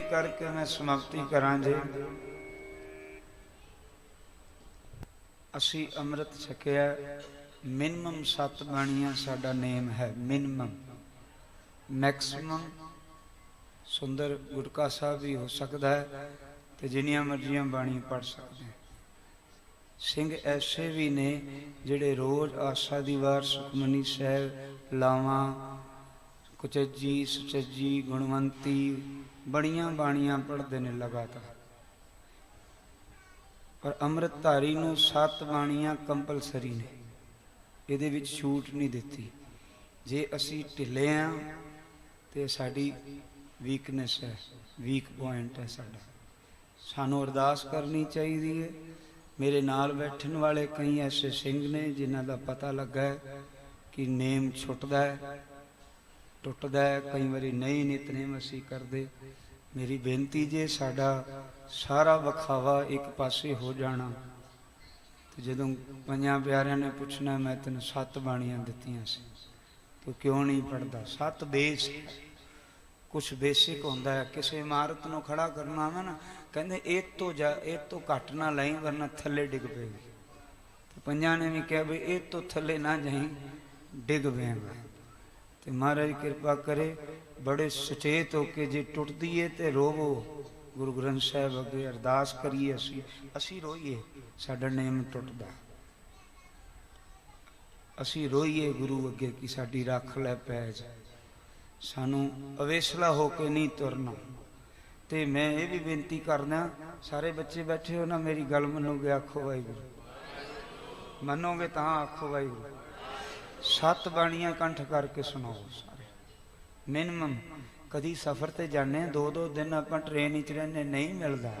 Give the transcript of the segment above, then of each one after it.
ਕਰਕੇ ਮੈਂ ਸਮਾਪਤੀ ਕਰਾਂ ਜੀ ਅਸੀਂ ਅੰਮ੍ਰਿਤ ਛਕਿਆ। ਮਿਨਿਮਮ 7 ਬਾਣੀਆਂ ਸਾਡਾ ਨੇਮ ਹੈ, ਮਿਨਿਮਮ। ਮੈਕਸਿਮਮ ਸੁੰਦਰ ਗੁਟਕਾ ਸਾਹਿਬ ਵੀ ਹੋ ਸਕਦਾ ਹੈ ਤੇ ਜਿੰਨੀਆਂ ਮਰਜ਼ੀਆਂ ਬਾਣੀ ਪੜ ਸਕਦੇ ਸਿੰਘ ਐਸੇ ਵੀ ਨੇ ਜਿਹੜੇ ਰੋਜ਼ ਆਸਾ ਦੀ ਵਾਰ ਸੁਖਮਨੀ ਸਾਹਿਬ, ਲਾਵਾਂ, ਕੁਚਜੀ, ਸੁਚਜੀ, ਗੁਣਵੰਤੀ ਬੜੀਆਂ ਬਾਣੀਆਂ ਪੜ੍ਹਦੇ ਨੇ ਲਗਾਤਾਰ। ਪਰ ਅੰਮ੍ਰਿਤਧਾਰੀ ਨੂੰ ਸੱਤ ਬਾਣੀਆਂ ਕੰਪਲਸਰੀ ਨੇ। ਇਹਦੇ ਵਿੱਚ ਛੂਟ ਨਹੀਂ ਦਿੱਤੀ। ਜੇ ਅਸੀਂ ਢਿੱਲੇ ਆ, ਤੇ ਸਾਡੀ ਵੀਕਨੈਸ ਹੈ ਵੀਕ ਪੁਆਇੰਟ ਹੈ ਸਾਡਾ। ਸਾਨੂੰ ਅਰਦਾਸ ਕਰਨੀ ਚਾਹੀਦੀ ਹੈ। ਮੇਰੇ ਨਾਲ ਬੈਠਣ ਵਾਲੇ ਕਈ ਐਸੇ ਸਿੰਘ ਨੇ ਜਿਨ੍ਹਾਂ ਦਾ ਪਤਾ ਲੱਗਾ ਹੈ ਕਿ ਨੇਮ ਛੁੱਟਦਾ ਹੈ। ਟੁੱਟਦਾ ਹੈ, ਕਈ ਵਾਰੀ ਨਹੀਂ ਨਿਤਨੇਮ ਅਸੀਂ ਕਰਦੇ। ਮੇਰੀ ਬੇਨਤੀ ਜੇ ਸਾਡਾ ਸਾਰਾ ਵਿਖਾਵਾ ਇੱਕ ਪਾਸੇ ਹੋ ਜਾਣਾ, ਤੇ ਜਦੋਂ ਪੰਜਾਂ ਪਿਆਰਿਆਂ ਨੇ ਪੁੱਛਣਾ, ਮੈਂ ਤੈਨੂੰ ਸੱਤ ਬਾਣੀਆਂ ਦਿੱਤੀਆਂ ਸੀ। ਤੂੰ ਕਿਉਂ ਨਹੀਂ ਪੜਦਾ ਸੱਤ ਬੇਸ ਕੁਝ ਬੇਸਿਕ ਹੁੰਦਾ ਹੈ। ਕਿਸੇ ਇਮਾਰਤ ਨੂੰ ਖੜਾ ਕਰਨਾ ਹੈ ਨਾ, ਕਹਿੰਦੇ ਇਹ ਤੋਂ ਜਾ, ਇਹ ਤੋਂ ਘੱਟ ਨਾ ਲਈ, ਵਰਨਾ ਥੱਲੇ ਡਿੱਗ ਪਏਗੀ ਤੇ ਪੰਜਾਂ ਨੇ ਵੀ ਕਿਹਾ ਵੀ ਇਹ ਤੋਂ ਥੱਲੇ ਨਾ ਜਾਈ, ਡਿੱਗ ਪਏਗਾ ਤੇ ਮਹਾਰਾਜ ਕਿਰਪਾ ਕਰੇ, ਬੜੇ ਸੁਚੇਤ ਹੋ ਕੇ ਜੇ ਟੁੱਟਦੀ ਏ ਤੇ ਰੋਵੋ। ਗੁਰੂ ਗ੍ਰੰਥ ਸਾਹਿਬ ਅੱਗੇ ਅਰਦਾਸ ਕਰੀਏ ਅਸੀਂ ਅਸੀਂ ਰੋਈਏ, ਸਾਡਾ ਨੇਮ ਟੁੱਟਦਾ। ਅਸੀਂ ਰੋਈਏ ਗੁਰੂ ਅੱਗੇ ਕਿ ਸਾਡੀ ਰੱਖ ਲੈ ਪੈਜ। ਸਾਨੂੰ ਅਵੇਸਲਾ ਹੋ ਕੇ ਨਹੀਂ ਤੁਰਨਾ। ਤੇ ਮੈਂ ਇਹ ਵੀ ਬੇਨਤੀ ਕਰਦਾ, ਸਾਰੇ ਬੱਚੇ ਬੈਠੇ ਹੋ ਨਾ, ਮੇਰੀ ਗੱਲ ਮੰਨੋਗੇ, ਆਖੋ ਵਾਹਿਗੁਰੂ। ਮੰਨੋਗੇ ਤਾਂ ਆਖੋ ਵਾਹਿਗੁਰੂ। ਸੱਤ ਬਾਣੀਆਂ ਕੰਠ ਕਰਕੇ ਸੁਣਾਓ ਸਾਰੇ। ਮਿਨਿਮਮ ਕਦੀ ਸਫ਼ਰ ਤੇ ਜਾਂਦੇ ਹਾਂ, ਦੋ ਦੋ ਦਿਨ ਆਪਾਂ ਟ੍ਰੇਨ ਵਿੱਚ ਰਹਿੰਦੇ ਨਹੀਂ ਮਿਲਦਾ।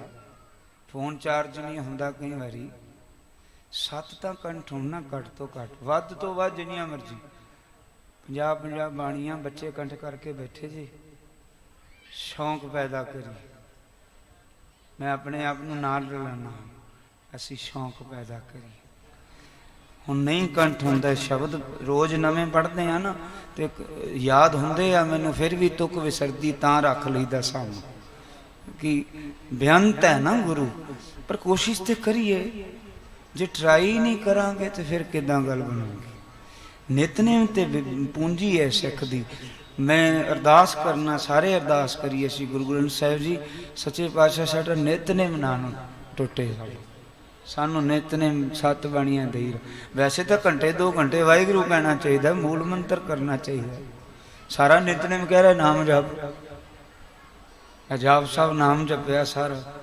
ਫੋਨ ਚਾਰਜ ਨਹੀਂ ਹੁੰਦਾ ਕਈ ਵਾਰੀ। ਸੱਤ ਤਾਂ ਕੰਠ ਹੋਣਾ ਘੱਟ ਤੋਂ ਘੱਟ ਵੱਧ ਤੋਂ ਵੱਧ ਜਿੰਨੀਆਂ ਮਰਜ਼ੀ। 50 50 ਬਾਣੀਆਂ ਬੱਚੇ ਕੰਠ ਕਰਕੇ ਬੈਠੇ ਜੀ। ਸ਼ੌਂਕ ਪੈਦਾ ਕਰੀ ਮੈਂ ਆਪਣੇ ਆਪ ਨੂੰ ਨਾਲ ਰਲਾਣਾ ਅਸੀਂ ਸ਼ੌਂਕ ਪੈਦਾ ਕਰੀ ਹੁਣ ਨਹੀਂ ਕੰਠ ਹੁੰਦਾ ਸ਼ਬਦ, ਰੋਜ਼ ਨਵੇਂ ਪੜ੍ਹਦੇ ਆ ਨਾ, ਤੇ ਯਾਦ ਹੁੰਦੇ ਆ ਮੈਨੂੰ, ਫਿਰ ਵੀ ਤੁਕ ਵਿਸਰਦੀ ਤਾਂ ਰੱਖ ਲਈਦਾ ਸਾਹਮਣੇ। ਕਿ ਬੇਅੰਤ ਹੈ ਨਾ ਗੁਰੂ, ਪਰ ਕੋਸ਼ਿਸ਼ ਤੇ ਕਰੀਏ, ਜੇ ਟਰਾਈ ਨਹੀਂ ਕਰਾਂਗੇ ਤੇ ਫਿਰ ਕਿਦਾਂ ਗੱਲ ਬਣੂਗੀ? ਨਿਤਨੇਮ ਤੇ ਵਿ- ਪੂੰਜੀ ਹੈ ਸਿੱਖ ਦੀ। ਮੈਂ ਅਰਦਾਸ ਕਰਨਾ, ਸਾਰੇ ਅਰਦਾਸ ਕਰੀਏ ਅਸੀਂ ਗੁਰੂ ਗ੍ਰੰਥ ਸਾਹਿਬ ਜੀ, ਸੱਚੇ ਪਾਤਸ਼ਾਹ ਸਾਡਾ ਨਿਤਨੇਮ ਨਾ ਨੂੰ ਟੁੱਟੇ ਸਾਡੇ। ਸਾਨੂੰ ਨਿਤਨੇਮ ਸੱਤ ਬਾਣੀਆਂ ਦੇਈ ਰੱਖ। ਵੈਸੇ ਤਾਂ ਘੰਟੇ 2 ਘੰਟੇ ਵਾਹਿਗੁਰੂ ਕਹਿਣਾ ਚਾਹੀਦਾ, ਮੂਲ ਮੰਤਰ ਕਰਨਾ ਚਾਹੀਦਾ। ਸਾਰਾ ਨਿਤਨੇਮ ਕਹਿ ਰਿਹਾ, ਨਾਮ ਜਪ। ਅਜਾਬ ਸਾਹਿਬ ਨਾਮ ਜਪਿਆ ਸਾਰਾ।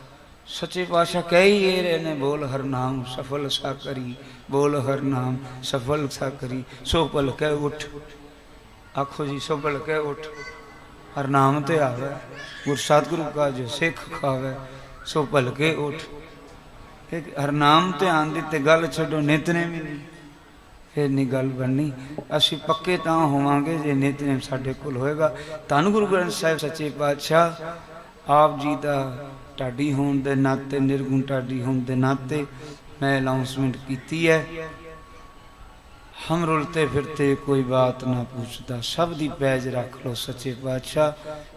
ਸੱਚੇ ਪਾਤਸ਼ਾਹ ਕਹਿ ਹੀ ਇਹ ਰਹੇ ਨੇ, ਬੋਲ ਹਰ ਨਾਮ, ਸਫਲ ਸਾ ਕਰੀ। ਬੋਲ ਹਰ ਨਾਮ, ਸਫਲ ਸਾ ਕਰੀ। ਸੋ ਪਲ ਕਹਿ ਉਠ। ਆਖੋ ਜੀ ਸੋ ਪਲ ਕਹਿ ਉਠ। ਹਰ ਨਾਮ ਤੇ ਆਵੇ। ਗੁਰ ਸਤਿਗੁਰੂ ਕਾ ਜੋ ਸਿੱਖ ਖਾਵੇ ਸੋ ਭਲ ਕੇ ਉਠ। ਫਿਰ ਹਰਨਾਮ ਧਿਆਨ ਦੀ ਤੇ ਗੱਲ ਛੱਡੋ, ਨਿਤਨੇਮ ਹੀ ਨਹੀਂ। ਫਿਰ ਨਹੀਂ ਗੱਲ ਬਣਨੀ, ਅਸੀਂ ਪੱਕੇ ਤਾਂ ਹੋਵਾਂਗੇ ਜੇ ਨਿਤਨੇਮ ਸਾਡੇ ਕੋਲ ਹੋਏਗਾ। ਧੰਨ ਗੁਰੂ ਗ੍ਰੰਥ ਸਾਹਿਬ, ਸੱਚੇ ਪਾਤਸ਼ਾਹ, ਆਪ ਜੀ ਦਾ ਢਾਡੀ ਹੋਣ ਦੇ ਨਾਤੇ, ਨਿਰਗੁਣ ਢਾਡੀ ਹੋਣ ਦੇ ਨਾਤੇ ਮੈਂ ਅਨਾਉਂਸਮੈਂਟ ਕੀਤੀ ਹੈ। ਹਮ ਰੁਲਤੇ ਫਿਰਤੇ ਕੋਈ ਬਾਤ ਨਾ ਪੁੱਛਦਾ, ਸਭ ਦੀ ਪੈਜ ਰੱਖ ਲੋ ਸੱਚੇ ਪਾਤਸ਼ਾਹ।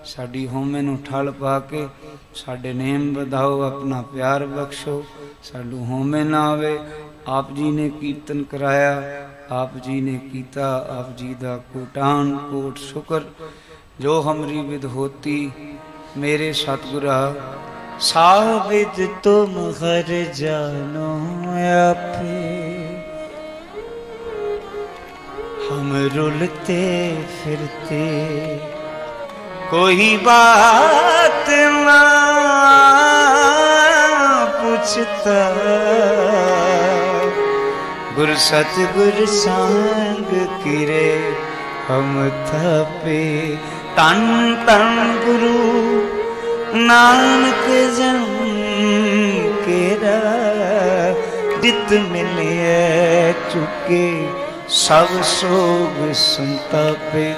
ਸਾਡੀ ਹੋਮੇ ਨੂੰ ਠਲ ਪਾ ਕੇ ਸਾਡੇ ਨੇਮ ਵਧਾਓ, ਆਪਣਾ ਪਿਆਰ ਬਖਸ਼ੋ। ਸਾਡੂ ਹੋਮੇ ਨਾ ਆਵੇ, ਆਪ ਜੀ ਨੇ ਕੀਰਤਨ ਕਰਾਇਆ, ਆਪ ਜੀ ਨੇ ਕੀਤਾ, ਆਪ ਜੀ ਦਾ ਕੋਟਾਨ ਕੋਟ ਸ਼ੁਕਰ। ਜੋ ਹਮਰੀ ਵਿਦ ਹੋਤੀ, ਮੇਰੇ ਸਤਗੁਰਾ ਸਾਵਿਦ ਤੁਮ ਹਰ ਜਾਨੋ ਆਪੇ। ਹਮ ਰੁਲਤੇ ਫਿਰਤੇ, ਕੋਈ ਬਾਤ ਨਾ ਸਚਤਾ। ਗੁਰ ਸਤ ਗੁਰ ਸੰਗ ਕਿਰੇ ਹਮ ਥਾਪੇ। ਤਨ ਤਨ ਗੁਰੂ ਨਾਨਕ ਜਨ ਕੇਰਾ ਦਿੱਤ ਮਿਲਿਆ ਚੁਕੇ ਸਭ ਸੋਗ ਸੰਤਾਪੇ।